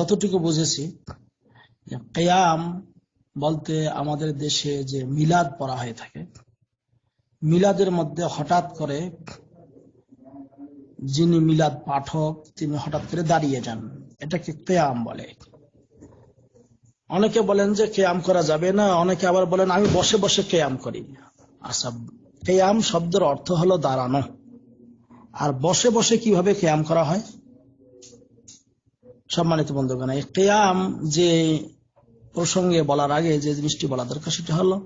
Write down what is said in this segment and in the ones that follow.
যতটুকু বুঝেছি? কেয়াম বলতে আমাদের দেশে যে মিলাদ পড়া হয়ে থাকে, মিলাদের মধ্যে হঠাৎ করে যিনি মিলাদ পাঠক, তিনি হঠাৎ করে দাঁড়িয়ে যান। এটাকে কেয়াম বলে। অনেকে বলেন যে কেয়াম করা যাবে না, অনেকে আবার বলেন, আমি বসে বসে কেয়াম করি। আচ্ছা কেয়াম শব্দের অর্থ হলো দাঁড়ানো। আর বসে বসে কীভাবে কেয়াম করা হয়? সম্মানিত বন্ধুগণ, এই কেয়াম যে প্রসঙ্গে বলার আগে যে জিনিসটি বলা দরকার সেটা হলো,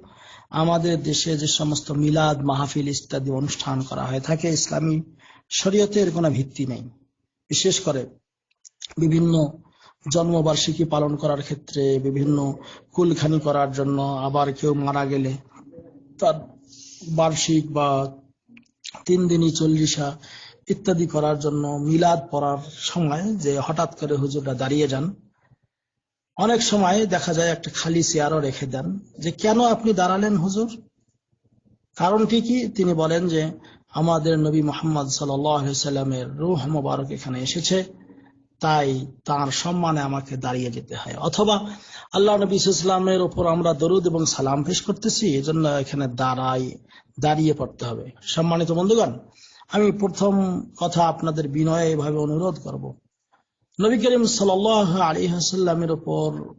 আমাদের দেশে যে সমস্ত মিলাদ, মাহফিল ইত্যাদি অনুষ্ঠান করা হয়ে থাকে, ইসলামী শরীয়তের কোনো ভিত্তি নেই। বিশেষ করে বিভিন্ন জন্মবার্ষিকী পালন করার ক্ষেত্রে, বিভিন্ন কুলখানি করার জন্য আবার কেউ মারা গেলে তার বার্ষিক বা তিন দিনই চল্লিশা ইত্যাদি করার জন্য মিলাদ পড়ার সময় যে হঠাৎ করে হুজুররা দাঁড়িয়ে যান, অনেক সময় দেখা যায় একটা খালি চেয়ারও রেখে দেন যে কেন আপনি দাঁড়ালেন হুজুর? কারণটি কি তিনি বলেন যে আমাদের নবী মোহাম্মদ সাল্লামের রুহ মোবারক এখানে এসেছে, তাই তার সম্মানে আমাকে দাঁড়িয়ে যেতে হয়। অথবা আল্লাহ নবী ইসলামের উপর আমরা দরুদ এবং সালাম পেশ করতেছি, এজন্য এখানে দাঁড়াই দাঁড়িয়ে পড়তে হবে। সম্মানিত বন্ধুগণ আমি প্রথম কথা আপনাদের বিনয়ে এভাবে অনুরোধ করব। নবী করিম সাল আলী হাসাল্লামের উপর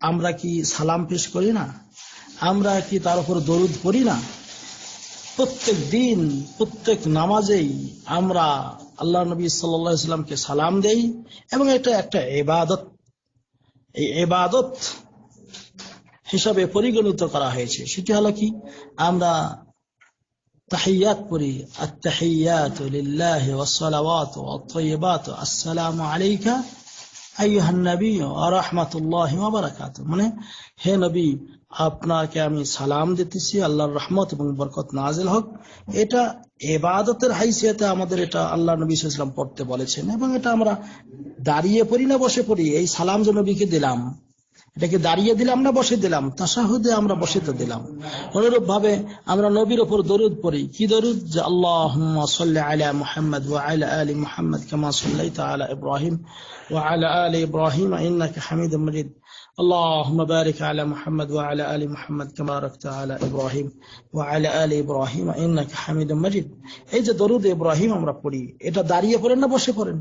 আমরা কি সালাম পেশ করি না? আমরা কি তার উপর দরুদ পড়ি না? প্রত্যেক দিন, প্রত্যেক নামাজেই আমরা আল্লাহ নবী সাল্লামকে সালাম দেই এবং এটা একটা এবাদত এই এবাদত হিসাবে পরিগণিত করা হয়েছে। সেটি হলো কি? আমরা তাহিয়াত পড়ি, আত্তাহিয়াত লিল্লাহ ওয়াসসালাওয়াত ওয়াত আসসালামু আলাইকা আইয়ুহান নবী ওয়া রাহমাতুল্লাহি ওয়া বারাকাতুহু। মানে হে নবী, আপনাকে আমি সালাম দিতেছি, আল্লাহর রহমত এবং বরকত নাজিল হোক। এটা এবাদতের হাইসিয়াতে আমাদের এটা আল্লাহ নবী ইসলাম পড়তে বলেছেন এবং এটা আমরা দাঁড়িয়ে পড়ি না, বসে পড়ি। এই সালাম যে নবীকে দিলাম এটাকে দাঁড়িয়ে দিলাম না বসে দিলাম তাসাহুদে আমরা বসে তো দিলাম অনুরূপ ভাবে আমরা নবীর ওপর দরুদ পড়ি কি দরুদ যে আল্লাহ আলা মুহাম্মদ ওয়া আলা আলি মুহাম্মদ কামা সাল্লাইতা আলা ইব্রাহিম ওয়া আলা আলি ইব্রাহিম ইন্নাকা হামিদুম মাজিদ اللهم بارك على محمد وعلى آل محمد كما باركت على إبراهيم وعلى آل إبراهيم إنك حميد مجيد এই যে দরুদ ইব্রাহিম আমরা পড়ি এটা দাঁড়িয়ে পড়েন না বসে পড়েন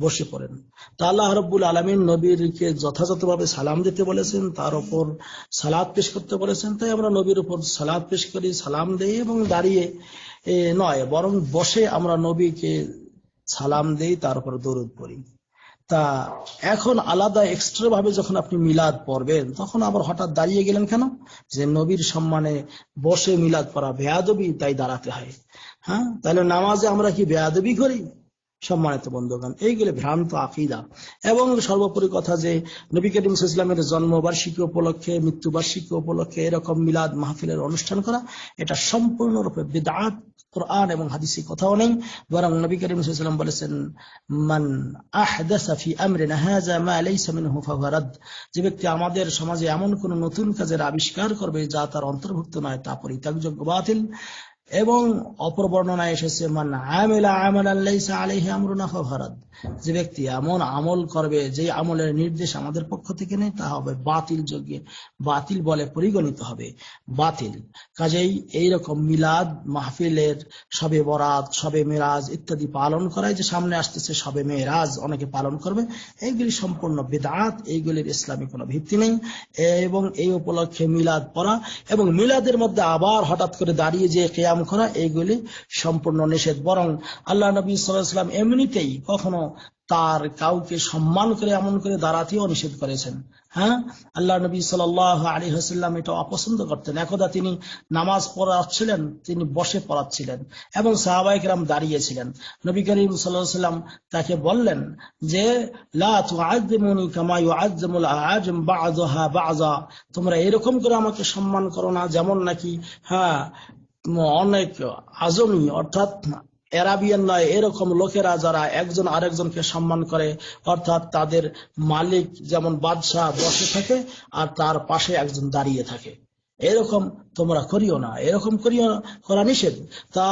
বসে পড়েন। তা আল্লাহ রব্বুল আলমিন নবীরকে যথাযথভাবে সালাম দিতে বলেছেন, তার উপর সালাদ পেশ করতে বলেছেন। তাই আমরা নবীর উপর সালাদ পেশ করি, সালাম দেই এবং দাঁড়িয়ে নয়, বরং বসে আমরা নবীকে সালাম দেই, তার উপর দরুদ পড়ি। তা এখন আলাদা এক্সট্রা ভাবে যখন আপনি মিলাদ পড়বেন, তখন আবার হঠাৎ দাঁড়িয়ে গেলেন কেন? যে নবীর সম্মানে বসে মিলাদ পড়া বেয়াদবি, তাই দাঁড়াতে হয়। হ্যাঁ? তাহলে নামাজে আমরা কি বেয়াদবি করি? সম্মানিত বন্ধুগণ এইগুলো ভ্রান্ত আকিদা। এবং সর্বোপরি কথা যে, নবী করিম ইসলামের জন্মবার্ষিকী উপলক্ষে, মৃত্যুবার্ষিকী উপলক্ষে এরকম মিলাদ মাহফিলের অনুষ্ঠান করা, এটা সম্পূর্ণরূপে বিদাত কোরআন এবং হাদিসি কথাও নেই। বরং নবী করিম ইসলাম বলেছেন, মান আহদাসা ফি আমরিনা হাযা মা লাইসা মিনহু যে ব্যক্তি আমাদের সমাজে এমন কোন নতুন কাজের আবিষ্কার করবে যা তার অন্তর্ভুক্ত নয়, তা পরিত্যাগযোগ্য বাতিল। এবং অপর বর্ণনায় এসেছে যে ব্যক্তি এমন আমল করবে, যে আমলের নির্দেশ আমাদের পক্ষ থেকে নেই, তা হবে বাতিল যোগ্যে বাতিল বলে পরিগণিত হবে। বাতিল। কাজেই এইরকম মিলাদ, মাহফিলের সবে বরাত, সবে মেরাজ ইত্যাদি পালন করায় যে সামনে আসতেছে সবে মেরাজ, অনেকে পালন করবে। এইগুলি সম্পূর্ণ বেদাত, এইগুলির ইসলামী কোনো ভিত্তি নেই। এবং এই উপলক্ষে মিলাদ পড়া এবং মিলাদের মধ্যে আবার হঠাৎ করে দাঁড়িয়ে যে কেয়াম করা এইগুলি সম্পূর্ণ নিষেধ। বরং আল্লাহ নবী সাল্লাম এমনিতেই কখনো তার কাউকে সম্মান করে, এমন করে দাঁড়াতেও নিষেধ করেছেন। হ্যাঁ? আল্লাহ নবী সাল আলী হাসাল্লাম এটা অপছন্দ করতেন। একদা তিনি নামাজ পড়াচ্ছিলেন, তিনি বসে পড়াচ্ছিলেন এবং সাহাবাহিকরাম দাঁড়িয়েছিলেন। নবী করিম সাল্লাম তাকে বললেন যে তোমরা এরকম করে আমাকে সম্মান করো না, যেমন নাকি হ্যাঁ অনেক আজমি, অর্থাৎ এরাবিয়ান নয় এরকম লোকেরা যারা একজন আরেকজনকে সম্মান করে, অর্থাৎ তাদের মালিক যেমন বাদশাহ বসে থাকে আর তার পাশে একজন দাঁড়িয়ে থাকে। এরকম তোমরা করিও না। এরকম করিও, করা নিষেধ। তা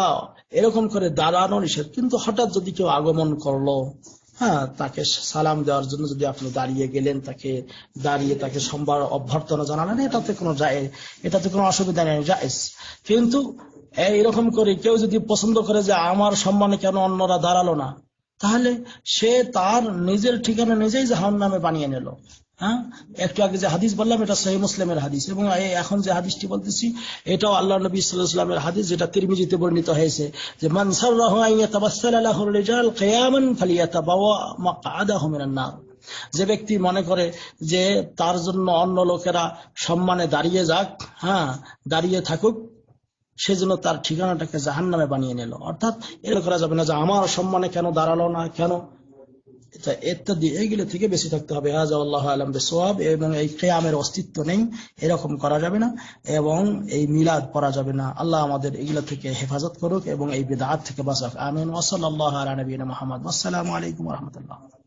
এরকম করে দাঁড়ানো নিষেধ। কিন্তু হঠাৎ যদি কেউ আগমন করল হ্যাঁ তাকে সালাম দেওয়ার জন্য যদি আপনি দাঁড়িয়ে গেলেন, তাকে দাঁড়িয়ে তাকে সোমবার অভ্যর্থনা জানালেন, এটাতে কোনো এটাতে কোনো অসুবিধা নেই, জায়েজ। কিন্তু এইরকম করে কেউ যদি পছন্দ করে যে আমার সম্মানে কেন অন্যরা দাঁড়াল না, তাহলে সে তার নিজের ঠিকানা নিজেই জাহান নামে বানিয়ে নিল। হ্যাঁ? একটু আগে যে হাদিস বললাম, এটা সহি মুসলিমের হাদিস। এবং এখন যে হাদিসটি বলতেছি, এটাও আল্লাহ নবী সাল্লামের হাদিস, যেটা তিরমিজিতে বর্ণিত হয়েছে যে মানসার যে ব্যক্তি মনে করে যে, তার জন্য অন্য লোকেরা সম্মানে দাঁড়িয়ে যাক হ্যাঁ দাঁড়িয়ে থাকুক সেজন্য তার ঠিকানাটাকে জাহান নামে বানিয়ে নিল। অর্থাৎ এগুলো করা যাবে না যে, আমার সম্মানে কেন দাঁড়াল না? কেন? এটা ইত্যাদি এইগুলো থেকে বেশি থাকতে হবে। হাজা আল্লাহ আলম বেসোয়াব এবং এই কেয়ামের অস্তিত্ব নেই, এরকম করা যাবে না এবং এই মিলাদ পড়া যাবে না। আল্লাহ আমাদের এগুলো থেকে হেফাজত করুক এবং এই বেদাত থেকে বাঁচাক। আমিন। ওসল আল্লাহ আলা নবীন মোহাম্মদ। আসসালামু আলাইকুম রহমতুল্লাহ।